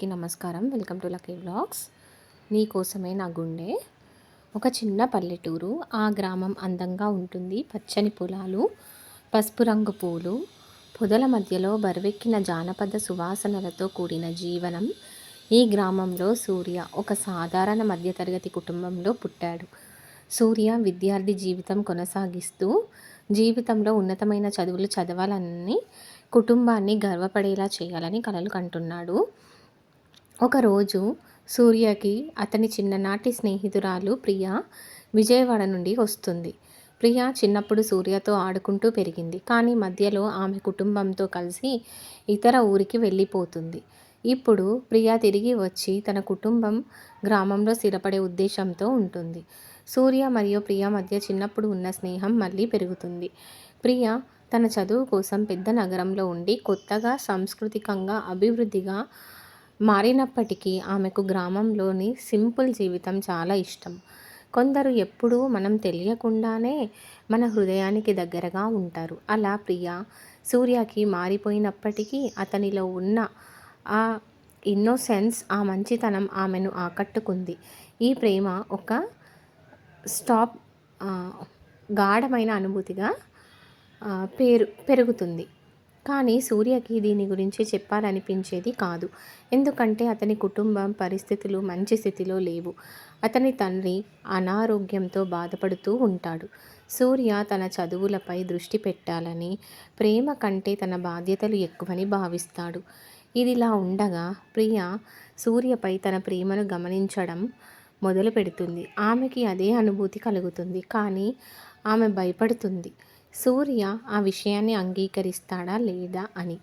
అందరికీ నమస్కారం. Welcome to lucky blogs నీకోసమే నా గుండె. ఒక చిన్న పల్లెటూరు. ఆ గ్రామం అందంగా ఉంటుంది. పచ్చని పొలాలు పసుపు రంగు పూలు. పొదల మధ్యలో బరువెక్కిన జానపద సువాసనలతో కూడిన జీవనం. ఈ గ్రామంలో సూర్య ఒక సాధారణ మధ్యతరగతి కుటుంబంలో పుట్టాడు. సూర్య విద్యార్థి జీవితం కొనసాగిస్తూ జీవితంలో ఉన్నతమైన చదువులు చదవాలని కుటుంబాన్ని గర్వపడేలా చేయాలని కలలు కంటున్నాడు. ఒకరోజు సూర్యకి అతని చిన్ననాటి స్నేహితురాలు ప్రియా విజయవాడ నుండి వస్తుంది. ప్రియ చిన్నప్పుడు సూర్యతో ఆడుకుంటూ పెరిగింది. కానీ మధ్యలో ఆమె కుటుంబంతో కలిసి ఇతర ఊరికి వెళ్ళిపోతుంది. ఇప్పుడు ప్రియా తిరిగి వచ్చి తన కుటుంబం గ్రామంలో స్థిరపడే ఉద్దేశంతో ఉంటుంది. సూర్య మరియు ప్రియా మధ్య చిన్నప్పుడు ఉన్న స్నేహం మళ్ళీ పెరుగుతుంది. ప్రియ తన చదువు కోసం పెద్ద నగరంలో ఉండి కొత్తగా సాంస్కృతికంగా అభివృద్ధిగా మారినప్పటికీ ఆమెకు గ్రామంలోని సింపుల్ జీవితం చాలా ఇష్టం. కొందరు ఎప్పుడూ మనం తెలియకుండానే మన హృదయానికి దగ్గరగా ఉంటారు. అలా ప్రియ సూర్యకి మారిపోయినప్పటికీ అతనిలో ఉన్న ఆ ఇన్నోసెన్స్ ఆ మంచితనం ఆమెను ఆకట్టుకుంది. ఈ ప్రేమ ఒక స్టాప్ గాఢమైన అనుభూతిగా పేరు పెరుగుతుంది. కానీ సూర్యకి దీని గురించి చెప్పాలనిపించేది కాదు. ఎందుకంటే అతని కుటుంబం పరిస్థితులు మంచి స్థితిలో లేవు. అతని తండ్రి అనారోగ్యంతో బాధపడుతూ ఉంటాడు. సూర్య తన చదువులపై దృష్టి పెట్టాలని ప్రేమ కంటే తన బాధ్యతలు ఎక్కువని భావిస్తాడు. ఇదిలా ఉండగా ప్రియ సూర్యపై తన ప్రేమను గమనించడం మొదలు పెడుతుంది ఆమెకి అదే అనుభూతి కలుగుతుంది. కానీ ఆమె భయపడుతుంది. సూర్య ఆ విషయాన్ని అంగీకరిస్తాడా లేదా అని.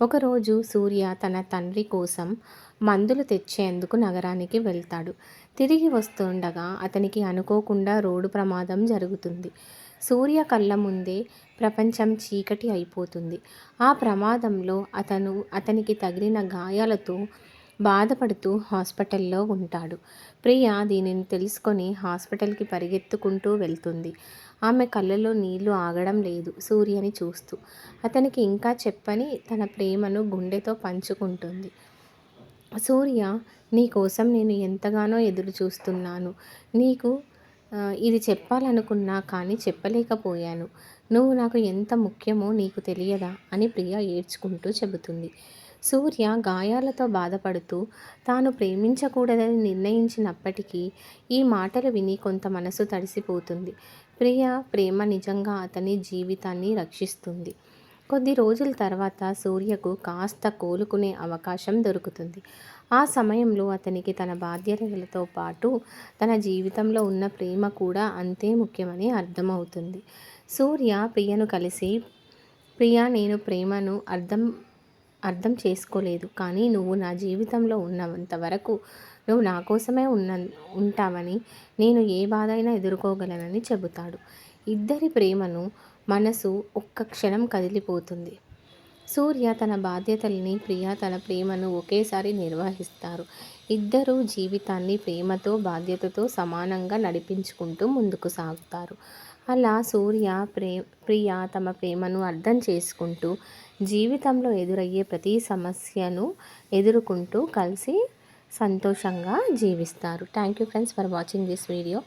ఒకరోజు సూర్య తన తండ్రి కోసం మందులు తెచ్చేందుకు నగరానికి వెళ్తాడు. తిరిగి వస్తుండగా అతనికి అనుకోకుండా రోడ్డు ప్రమాదం జరుగుతుంది. సూర్య కళ్ళ ముందే ప్రపంచం చీకటి అయిపోతుంది. ఆ ప్రమాదంలో అతను అతనికి తగిలిన గాయాలతో బాధపడుతూ హాస్పిటల్లో ఉంటాడు. ప్రియ దీనిని తెలుసుకొని హాస్పిటల్కి పరిగెత్తుకుంటూ వెళ్తుంది. ఆమె కళ్ళలో నీళ్ళు ఆగడం లేదు సూర్యని చూస్తూ. అతనికి ఇంకా చెప్పని తన ప్రేమను గుండెతో పంచుకుంటుంది. సూర్య నీ కోసం నేను ఎంతగానో ఎదురు చూస్తున్నాను. నీకు ఇది చెప్పాలనుకున్నా కానీ చెప్పలేకపోయాను. నువ్వు నాకు ఎంత ముఖ్యమో నీకు తెలియదా అని ప్రియ ఏడ్చుకుంటూ చెబుతుంది. సూర్య గాయాలతో బాధపడుతూ తాను ప్రేమించకూడదని నిర్ణయించినప్పటికీ ఈ మాటలు విని కొంత మనసు తడిసిపోతుంది. ప్రియ ప్రేమ నిజంగా అతని జీవితాన్ని రక్షిస్తుంది. కొద్ది రోజుల తర్వాత సూర్యకు కాస్త కోలుకునే అవకాశం దొరుకుతుంది. ఆ సమయంలో అతనికి తన బాధ్యతలతో పాటు తన జీవితంలో ఉన్న ప్రేమ కూడా అంతే ముఖ్యమని అర్థమవుతుంది. సూర్య ప్రియను కలిసి ప్రియ నేను ప్రేమను అర్థం అర్థం చేసుకోలేదు. కానీ నువ్వు నా జీవితంలో ఉన్నంత వరకు నువ్వు నా కోసమే ఉన్న ఉంటావని నేను ఏ బాధ అయినా ఎదుర్కోగలనని చెబుతాడు. ఇద్దరి ప్రేమను మనసు ఒక్క క్షణం కదిలిపోతుంది. సూర్య తన బాధ్యతల్ని ప్రియ తన ప్రేమను ఒకేసారి నిర్వహిస్తారు. ఇద్దరూ జీవితాన్ని ప్రేమతో బాధ్యతతో సమానంగా నడిపించుకుంటూ ముందుకు సాగుతారు. అలా సూర్య ప్రే ప్రియ తమ ప్రేమను అర్థం చేసుకుంటూ జీవితంలో ఎదురయ్యే ప్రతి సమస్యను ఎదుర్కొంటూ కలిసి సంతోషంగా జీవిస్తారు. Thank you friends for watching this video